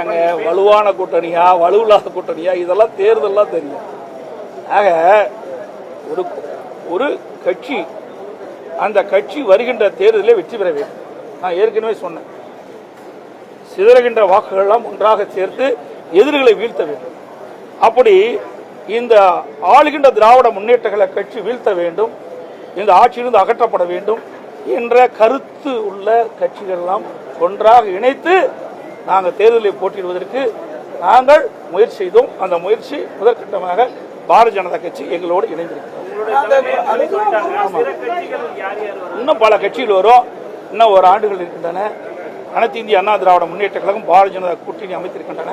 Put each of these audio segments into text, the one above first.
அங்க வலுவான கூட்டணியா வலுவில்லாத கூட்டணியா இதெல்லாம் தேர்தலாம் தெரியும். ஆக ஒரு ஒரு கட்சி அந்த கட்சி வருகின்ற தேர்தலில் வெற்றி பெற வேண்டும். நான் ஏற்கனவே சொன்னேன். சிதறுகின்ற வாக்குகளெல்லாம் ஒன்றாக சேர்த்து எதிரிகளை வீழ்த்த வேண்டும். அப்படி இந்த ஆளுகின்ற திராவிட முன்னேற்றங்களை கட்சி வீழ்த்த வேண்டும். இந்த ஆட்சியிலிருந்து அகற்றப்பட வேண்டும் என்ற கருத்து உள்ள கட்சிகள்லாம் ஒன்றாக இணைத்து நாங்கள் தேர்தலில் போட்டியிடுவதற்கு நாங்கள் முயற்சி செய்தோம். அந்த முயற்சி முதற்கட்டமாக பாரதிய ஜனதா கட்சி எங்களோடு இணைந்திருக்கிறது. இன்னும் பல கட்சிகள் வரும். இன்னும் ஒரு ஆண்டுகள் இருக்கின்றன. அனைத்து இந்திய அண்ணா திராவிட முன்னேற்ற கழகம் பாரதிய ஜனதா கூட்டணி அமைத்திருக்கின்றன.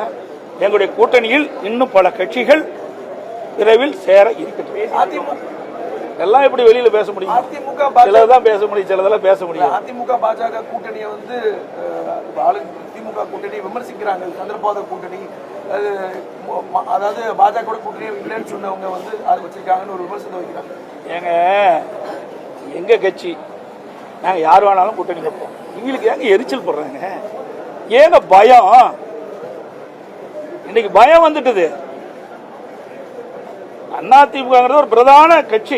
எங்களுடைய கூட்டணியில் இன்னும் பல கட்சிகள் விரைவில் சேர இருக்கின்றன. எல்லாம் எப்படி வெளியில பேச முடியும்? சிலதான் பேச முடியும் சிலதெல்லாம் பேச முடியும் அதிமுக பாஜக கூட்டணியை வந்து ஆளு திமுக கூட்டணி விமர்சிக்கிறாங்க சந்திரபாத கூட்டணி அது, அதாவது பாஜக கூட்டணி இல்லைன்னு சொன்னவங்க வந்து அது வச்சிருக்காங்கன்னு ஒரு விமர்சனம் வைக்கிறாங்க. ஏங்க எங்க கட்சி? நாங்கள் யார் வேணாலும் கூட்டணி வைப்போம். எங்களுக்கு ஏங்க எரிச்சல் போடுறாங்க? ஏங்க பயம்? இன்னைக்கு பயம் வந்துட்டுது. திமுகங்கிறது ஒரு பிரதான கட்சி.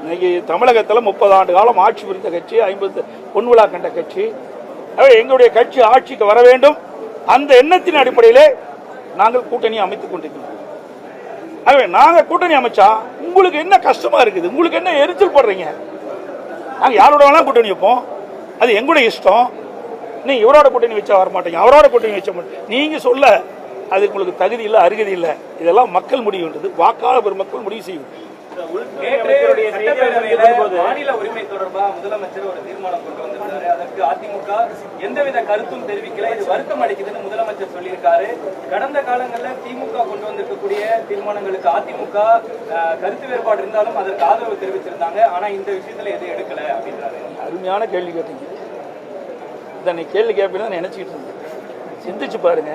இன்னைக்கு தமிழகத்தில் முப்பது ஆண்டு காலம் ஆட்சி புரிந்த கட்சி ஐம்பது பொன்விழா கண்ட கட்சி. எங்களுடைய கட்சி ஆட்சிக்கு வர வேண்டும். அந்த எண்ணத்தின் அடிப்படையிலே நாங்கள் கூட்டணி அமைத்துக் கொண்டிருக்கிறோம். ஆகவே கூட்டணி அமைச்சா உங்களுக்கு என்ன கஷ்டமா இருக்குது? உங்களுக்கு என்ன எரிச்சல் படுறீங்க? நாங்கள் யாரோட வேணா கூட்டணி வைப்போம். அது எங்களுடைய இஷ்டம். நீ இவரோட கூட்டணி வச்சா வர மாட்டீங்க அவரோட கூட்டணி வச்ச மாட்டீங்க நீங்க சொல்ல அது உங்களுக்கு தகுதி இல்லை அருகதி இல்லை. இதெல்லாம் மக்கள் முடிவுன்றது வாக்காளர் பெருமக்கள் முடிவு செய்யும். மாநில உரிமை தொடர்பா முதலமைச்சர் ஒரு தீர்மானம் கொண்டு வந்திருந்தாரு அதற்கு அதிமுக எந்தவித கருத்தும் தெரிவிக்கல. இது வருத்தம் அளிக்குதுன்னு முதலமைச்சர் சொல்லியிருக்காரு. கடந்த காலங்கள்ல திமுக கொண்டு வந்திருக்கக்கூடிய தீர்மானங்களுக்கு அதிமுக கருத்து வேறுபாடு இருந்தாலும் அதற்கு ஆதரவு தெரிவிச்சிருந்தாங்க. ஆனா இந்த விஷயத்துல எதுவும் எடுக்கல அப்படின்றாரு. அருமையான கேள்வி கேட்டீங்க. இதை கேள்வி கேட்பீங்கன்னு நினைச்சிட்டு இருந்தேன். சிந்திச்சு பாருங்க.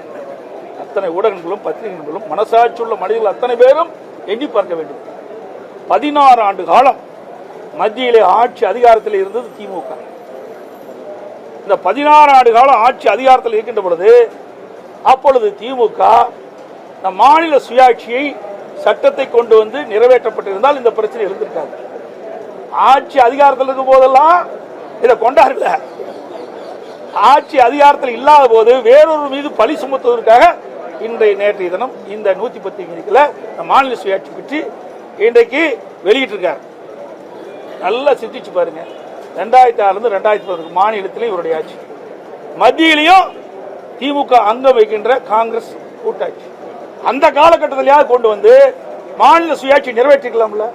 அத்தனை ஊடகங்களும் பத்திரிகைகளும் மனசாட்சி உள்ள மனிதர்கள் அத்தனை பேரும் எண்ணி பார்க்க வேண்டும். பதினாறு ஆண்டு காலம் மத்தியிலே ஆட்சி அதிகாரத்தில் இருந்தது திமுக. இந்த பதினாறு ஆண்டு காலம் ஆட்சி அதிகாரத்தில் இருக்கின்ற பொழுது அப்பொழுது திமுக இந்த மாநில சுயாட்சியை சட்டத்தை கொண்டு வந்து நிறைவேற்றப்பட்டிருந்தால் இந்த பிரச்சனை இருந்திருக்காது ஆட்சி அதிகாரத்தில் இருக்கும் போதெல்லாம் இதை கொண்டாடல. ஆட்சி அதிகாரத்தில் இல்லாத போது வேறொரு மீது பழி சுமத்துவதற்காக இன்றைய நேற்றைய தினம் இந்த நூத்தி பத்து எண்ணிக்கையில் இந்த மாநில சுயாட்சி பற்றி இன்றைக்கு வெளியிட்டிருக்கார். நல்லா சிந்திச்சு பாருங்க. ரெண்டாயிரத்தி ஆறுலேருந்து ரெண்டாயிரத்தி பதினொன்று மாநிலத்திலையும் இவருடைய ஆட்சி. மத்தியிலையும் திமுக அங்கம் வைக்கின்ற காங்கிரஸ் கூட்டாட்சி. அந்த காலகட்டத்திலேயாவது கொண்டு வந்து மாநில சுயாட்சி நிறைவேற்றிக்கலாம்ல?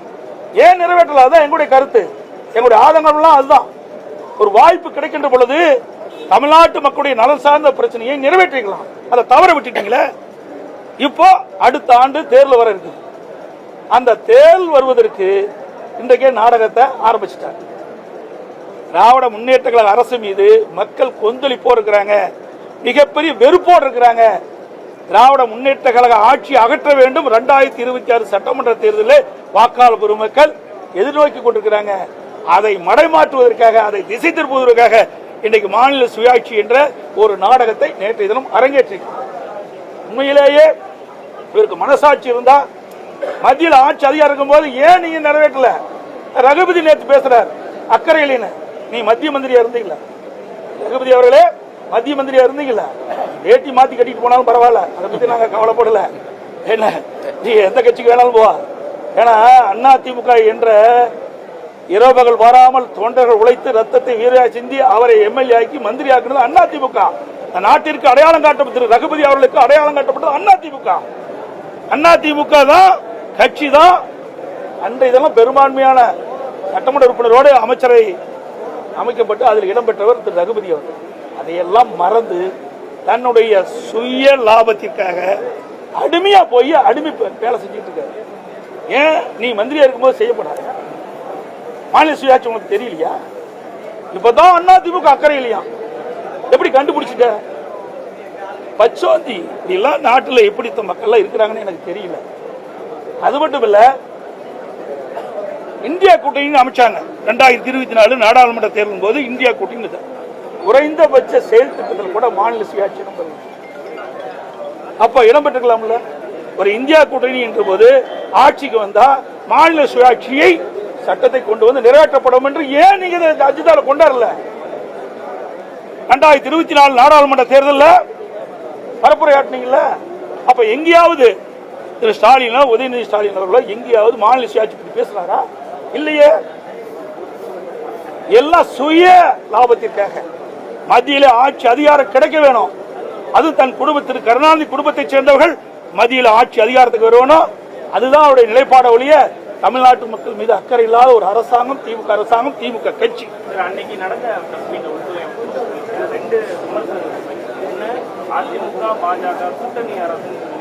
ஏன் நிறைவேற்றல? அதான் எங்களுடைய கருத்து. எங்களுடைய ஆதங்கம்லாம் அதுதான். ஒரு வாய்ப்பு கிடைக்கின்ற பொழுது தமிழ்நாட்டு மக்களுடைய நலன் சார்ந்த பிரச்சனையை நிறைவேற்றிக்கலாம். அதை தவற விட்டுட்டீங்களே? இப்போ அடுத்த ஆண்டு தேர்தல் வர இருக்குது. அந்த தேல் வருவதற்கு இன்றைக்கே நாடகத்தை ஆரம்பிச்சிட்டாங்க. திராவிட முன்னேற்ற கழக அரசு மீது மக்கள் கொந்தளிப்போடு இருக்கிறாங்க மிகப்பெரிய வெறுப்போடு இருக்கிறாங்க திராவிட முன்னேற்ற கழக ஆட்சி அகற்ற வேண்டும். ரெண்டாயிரத்தி இருபத்தி ஆறு சட்டமன்ற தேர்தலில் வாக்காளர் பெருமக்கள் எதிர்நோக்கி கொண்டிருக்கிறாங்க. அதை மடைமாற்றுவதற்காக அதை திசை திருப்புவதற்காக இன்றைக்கு மாநில சுயாட்சி என்ற ஒரு நாடகத்தை நேற்றைய தினம் அரங்கேற்றிருக்கிறார் உண்மையிலேயே இவருக்கு மனசாட்சி இருந்தால் மத்தியில் ஆட்சி அதிகாரம் இருக்கும்போது ஏன் நீங்க நிறைவேற்றல? ரகுபதி நேற்று பேசுறார் அக்கறையிலின்னு. நீ மத்திய மந்திரியா இருந்தீங்களா? ரகுபதி அவர்களே மத்திய மந்திரியா இருந்தீங்களா? வேட்டி மாத்தி கட்டிட்டு போனாலும் பரவாயில்ல அதை பத்தி நாங்க கவலைப்படல. என்ன நீ எந்த கட்சிக்கு வேணாலும் போவா. ஏன்னா அண்ணா திமுக என்ற இரவுகள் வராமல் தொண்டர்கள் உழைத்து ரத்தத்தை வீரையா சிந்தி அவரை எம்எல்ஏ ஆக்கி மந்திரி ஆக்குனது அண்ணா திமுக. நாட்டிற்கு அடையாளம் காட்டப்பட்டது ரகுபதி அவர்களுக்கு அடையாளம் காட்டப்பட்டது அண்ணா திமுக. அண்ணா திமுக தான் கட்சி தான் அன்று இதெல்லாம் பெரும்பான்மையான சட்டமன்ற உறுப்பினரோடு அமைச்சரை அமைக்கப்பட்டு அதில் இடம்பெற்றவர் திரு ரகுபதி அவர்கள். அதையெல்லாம் மறந்து தன்னுடைய சுய லாபத்திற்காக அடிமையா போய் அடிமை வேலை செஞ்சுட்டு இருக்காரு. ஏன்? நீ மந்திரியா இருக்கும்போது செய்யப்படாது. மாநில சுயாட்சி உனக்கு தெரியலையா? இப்பதான் அண்ணா திமுக அக்கறை இல்லையா? எப்படி கண்டுபிடிச்சிட்ட? பச்சோந்தி இப்படிலாம் நாட்டில் எப்படித்த மக்கள்லாம் இருக்கிறாங்கன்னு எனக்கு தெரியல. அது மட்டும் இல்ல இந்தியா கூட்டணின்னு அமைச்சாங்க. ரெண்டாயிரத்தி இருபத்தி நாலு நாடாளுமன்ற தேர்தலின் போது இந்தியா கூட்டணி குறைந்தபட்ச செயல் திட்டத்தில் கூட மாநில சுயாட்சி நம்பர் அப்ப இடம் பெற்றுக்கலாம்ல? ஒரு இந்தியா கூட்டணி என்ற போது ஆட்சிக்கு வந்தா மாநில சுயாட்சியை சட்டத்தை கொண்டு வந்து நிறைவேற்றப்படும் என்று ஏன் நீங்க அஜிதால கொண்டாடல? ரெண்டாயிரத்தி இருபத்தி நாலு நாடாளுமன்ற தேர்தலில் பரப்புரையாட்டினீங்கல்ல அப்ப எங்கேயாவது திரு ஸ்டாலினோ உதயநிதி ஸ்டாலின் அவர்களோ எங்கேயாவது மாநில சுயாட்சி பற்றி பேசுறாரா இல்லையே. எல்லாம் சுய லாபத்திற்காக. மத்தியில ஆட்சி அதிகாரம் கிடைக்க வேணும். அது தன் குடும்பத்திற்கு கருணாநிதி குடும்பத்தைச் சேர்ந்தவர்கள் மத்தியில ஆட்சி அதிகாரத்துக்கு வரணும் அதுதான் அவருடைய நிலைப்பாட ஒழிய தமிழ்நாட்டு மக்கள் மீது அக்கறை இல்லாத ஒரு அரசாங்கம் திமுக அரசாங்கம் திமுக கட்சி. அன்னைக்கு நடந்த ரெண்டு அதிமுக பாஜக கூட்டணி அரசு.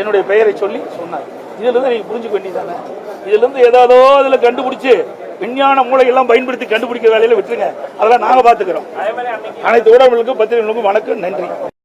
என்னுடைய பெயரை சொல்லி சொன்னார். இதுல இருந்து நீங்க புரிஞ்சுக்க வேண்டியதானே இதுல இருந்து ஏதாவதோ இதுல கண்டுபிடிச்சு விஞ்ஞான மூளையெல்லாம் பயன்படுத்தி கண்டுபிடிக்கிற வேலையில விட்டுருங்க. அதெல்லாம் நாங்க பாத்துக்கிறோம் அனைத்து ஊடகங்களுக்கும் பத்திரிகைகளுக்கும் வணக்கம் நன்றி.